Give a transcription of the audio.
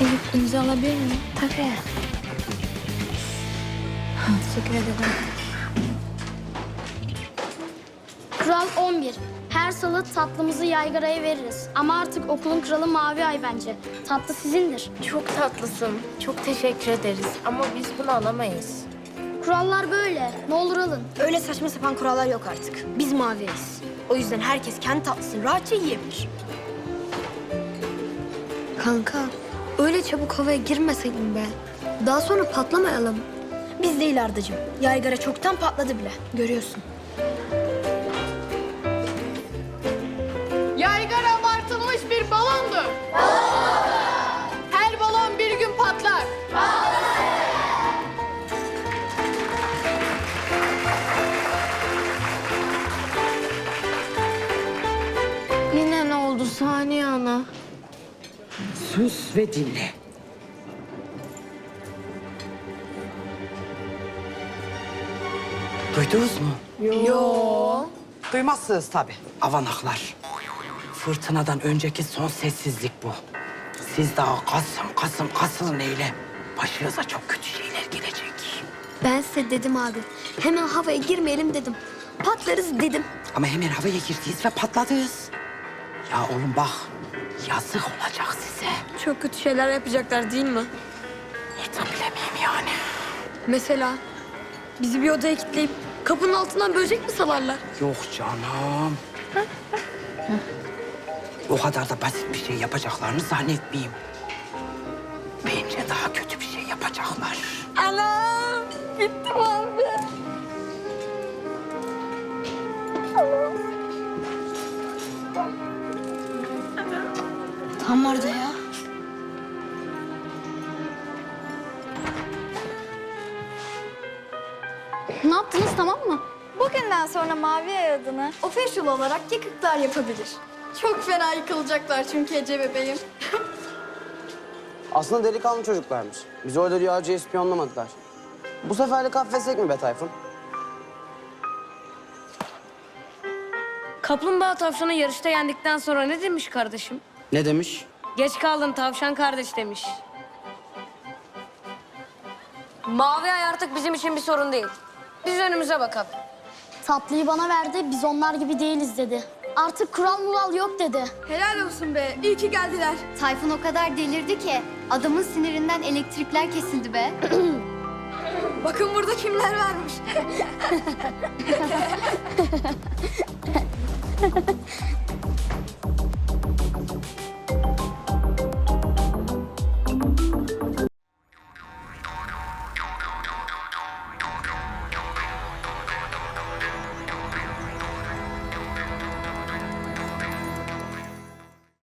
Elif imza alabilir miyim? Tabii. Teşekkür ederim. Kural 11. Her salı tatlımızı yaygaraya veririz. Ama artık okulun kralı Mavi Ay bence. Tatlı sizindir. Çok tatlısın. Çok teşekkür ederiz. Ama biz bunu alamayız. Kurallar böyle. Ne olur alın. Öyle saçma sapan kurallar yok artık. Biz maviyiz. O yüzden herkes kendi tatlısını rahatça yiyebilir. Kanka, öyle çabuk havaya girmeseydin be. Daha sonra patlamayalım. Biz değil Ardacığım. Yaygara çoktan patladı bile. Görüyorsun. Yaygara abartılmış bir balondur Her balon bir gün patlar Yine ne oldu Saniye Ana? Sus ve dinle. Duydunuz mu? Yo. Duymazsınız tabii. Avanaklar. Fırtınadan önceki son sessizlik bu. Siz daha kasım kasım kasılın eyle. Başınıza çok kötü şeyler gelecek. Ben size dedim abi. Hemen havaya girmeyelim dedim. Patlarız dedim. Ama hemen havaya girdiniz ve patladınız. Ya oğlum bak, yazık olacak size. Çok kötü şeyler yapacaklar değil mi? Hiç bilemeyeyim yani. Mesela bizi bir odaya kilitleyip kapının altından böcek mi salarlar? Yok canım. o kadar da basit bir şey yapacaklarını zannetmeyeyim. Bence daha kötü bir şey yapacaklar. Anam! Bittim abi. Tam Arda ya. Ne yaptınız tamam mı? Bugünden sonra Mavi Ay adını official olarak yıkıklar yapabilir. Çok fena yıkılacaklar çünkü Ece bebeğim. Aslında delikanlı çocuklarmış. Bizi öyle rüyacı ispiyonlamadılar. Bu seferlik affetsek mi be Tayfun? Kaplumbağa tavşanı yarışta yendikten sonra ne demiş kardeşim? Ne demiş? Geç kaldın tavşan kardeş demiş. Mavi ay artık bizim için bir sorun değil. Biz önümüze bakalım. Tatlıyı bana verdi. Biz onlar gibi değiliz dedi. Artık kural mural yok dedi. Helal olsun be. İyi ki geldiler. Tayfun o kadar delirdi ki adamın sinirinden elektrikler kesildi be. Bakın burada kimler varmış.